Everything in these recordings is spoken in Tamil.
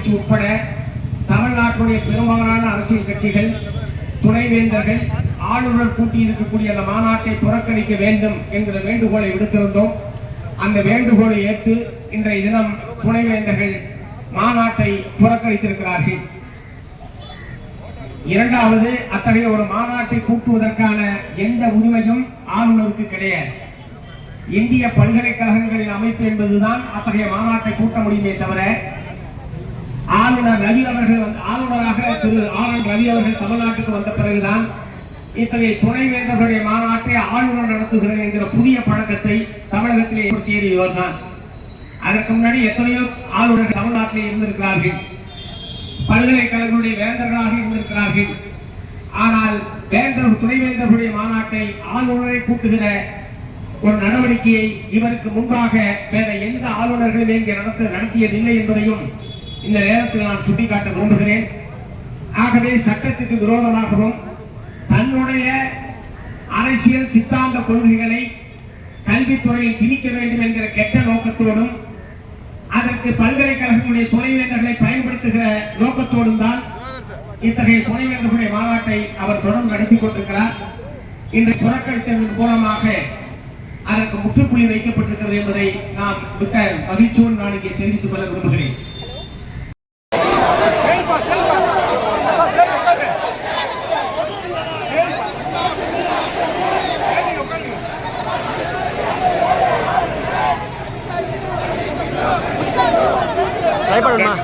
கட்சி உட்பட தமிழ்நாட்டுடைய பெரும்பாலான அரசியல் கட்சிகள் துணைவேந்தர்கள் ஆளுநர் கூட்டியிருக்கக்கூடிய அந்த மாநாட்டை புறக்கணிக்க வேண்டும் என்கிற வேண்டுகோளை விடுத்திருந்தோம். அந்த வேண்டுகோளை ஏற்று இன்றைய தினம் துணைவேந்தர்கள் மாநாட்டை புறக்கணித்திருக்கிறார்கள். இரண்டாவது அத்தகைய ஒரு மாநாட்டை கூட்டுவதற்கான எந்த உரிமையும் ஆளுநருக்கு கிடையாது. இந்திய பல்கலைக்கழகங்களின் அமைப்பு என்பதுதான் அத்தகைய மாநாட்டை கூட்ட முடியுமே தவிர ஆளுநர் ரவி அவர்கள் வந்து ஆளுநராக திரு ஆர் என் ரவி அவர்கள் தமிழ்நாட்டுக்கு வந்த பிறகுதான் இத்தகைய துணைவேந்தர்களுடைய மாநாட்டை ஆளுநர் நடத்துகிறேன் என்கிற புதிய பழக்கத்தை தமிழகத்திலே ஏற்படுத்தியது இவர்தான் அதற்கு முன்னாடி எத்தனையோ ஆளுநர்கள் தமிழ்நாட்டிலே இருந்திருக்கிறார்கள். பல்கலைக்கழகங்களுடைய வேந்தர்களாக இருந்திருக்கிறார்கள். ஆனால் வேந்தர் துணைவேந்தர்களுடைய மாநாட்டை ஆளுநரை கூட்டுகிற ஒரு நடவடிக்கையை இவருக்கு முன்பாக வேற எந்த ஆளுநர்களும் இங்கே நடத்த நடத்தியதில்லை என்பதையும் இந்த நேரத்தில் நான் சுட்டிக்காட்ட விரும்புகிறேன். ஆகவே சட்டத்துக்கு விரோதமாகவும் தன்னுடைய அரசியல் சித்தாந்த கொள்கைகளை கல்வித்துறையில் திணிக்க வேண்டும் என்கிற கெட்ட நோக்கத்தோடும் அதற்கு பல்கலைக்கழகங்களுடைய துணைவேந்தர்களை பயன்படுத்துகிற நோக்கத்தோடும் தான் இத்தகைய துணைவேந்தர்களுடைய மாநாட்டை அவர் தொடர்ந்து நடத்தி கொண்டிருக்கிறார். இன்று புறக்கணித்ததன் மூலமாக அதற்கு முற்றுப்புள்ளி வைக்கப்பட்டிருக்கிறது என்பதை நாம் மிக்க மகிழ்ச்சியோடு நான் இங்கே தெரிவித்துக் கொள்ள விரும்புகிறேன். ட்ரை பண்ணுமா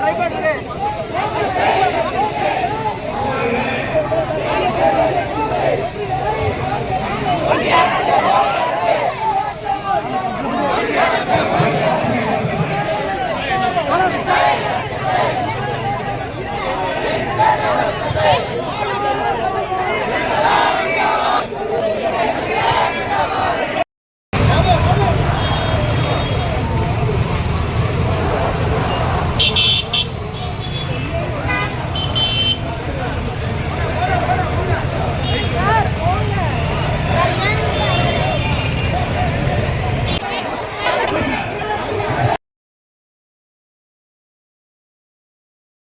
ட்ரை பண்ணுறது